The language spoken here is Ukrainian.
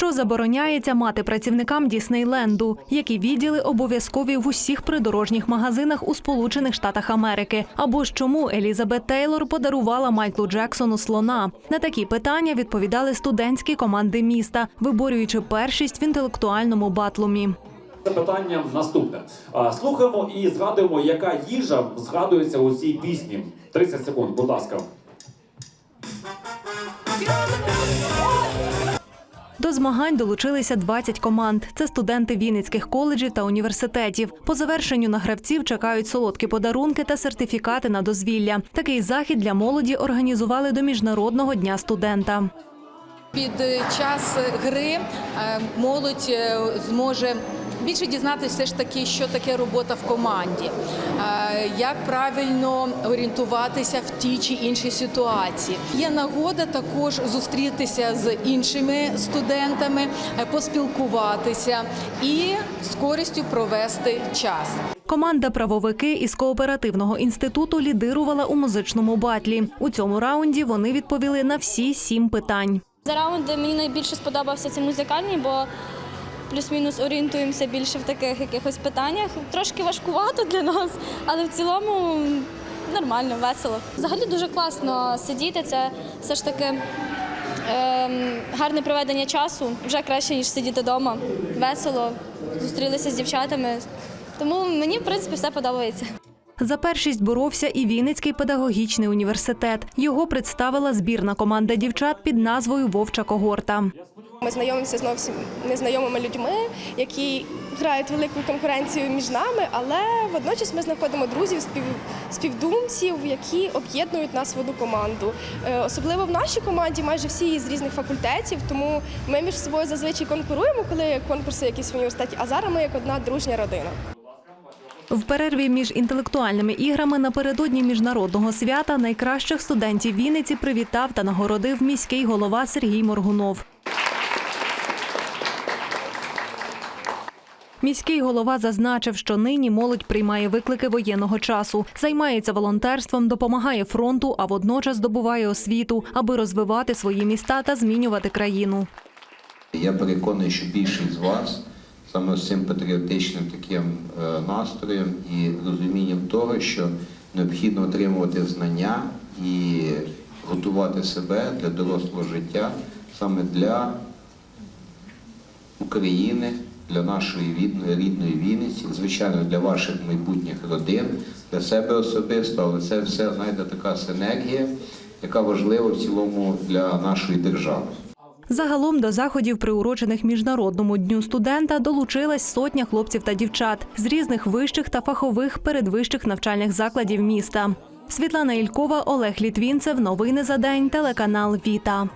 що забороняється мати працівникам Діснейленду, які відділи обов'язкові в усіх придорожніх магазинах у Сполучених Штатах Америки, або ж чому Елізабет Тейлор подарувала Майклу Джексону слона. На такі питання відповідали студентські команди міста, виборюючи першість в інтелектуальному батлумі. Запитання наступне. Слухаємо і згадуємо, яка їжа згадується у цій пісні. 30 секунд, будь ласка. До змагань долучилися 20 команд. Це студенти Вінницьких коледжів та університетів. По завершенню на гравців чекають солодкі подарунки та сертифікати на дозвілля. Такий захід для молоді організували до міжнародного дня студента. Під час гри е, молодь е, зможе більше дізнатися все ж таки, що таке робота в команді, е, як правильно орієнтуватися в тій чи іншій ситуації. Є нагода також зустрітися з іншими студентами, е, поспілкуватися і з користю провести час. Команда правовики із кооперативного інституту лідирувала у музичному батлі. У цьому раунді вони відповіли на всі сім питань. За раунди мені найбільше сподобався цей музикальний, бо плюс-мінус орієнтуємося більше в таких якихось питаннях. Трошки важкувато для нас, але в цілому нормально, весело. Взагалі дуже класно сидіти. Це все ж таки ем, гарне проведення часу, вже краще, ніж сидіти вдома. Весело, зустрілися з дівчатами. Тому мені, в принципі, все подобається. За першість боровся і Вінницький педагогічний університет. Його представила збірна команда дівчат під назвою Вовча когорта. Ми знайомимося з зовсім незнайомими людьми, які грають велику конкуренцію між нами, але водночас ми знаходимо друзів, спів, співдумців, які об'єднують нас в одну команду. Е, Особливо в нашій команді майже всі з різних факультетів, тому ми між собою зазвичай конкуруємо, коли конкурси якісь в університеті. А зараз ми як одна дружня родина. В перерві між інтелектуальними іграми напередодні міжнародного свята найкращих студентів Вінниці привітав та нагородив міський голова Сергій Моргунов. Міський голова зазначив, що нині молодь приймає виклики воєнного часу, займається волонтерством, допомагає фронту, а водночас здобуває освіту, аби розвивати свої міста та змінювати країну. Я переконаний, що більшість з вас саме з цим патріотичним таким е, настроєм і розумінням того, що необхідно отримувати знання і готувати себе для дорослого життя саме для України, для нашої рідної, рідної Вінниці, звичайно, для ваших майбутніх родин, для себе особисто, але це все знаєте, така синергія, яка важлива в цілому для нашої держави. Загалом до заходів, приурочених міжнародному дню студента, долучилась сотня хлопців та дівчат з різних вищих та фахових передвищих навчальних закладів міста. Світлана Ількова, Олег Літвінцев. Новини за день. Телеканал Віта.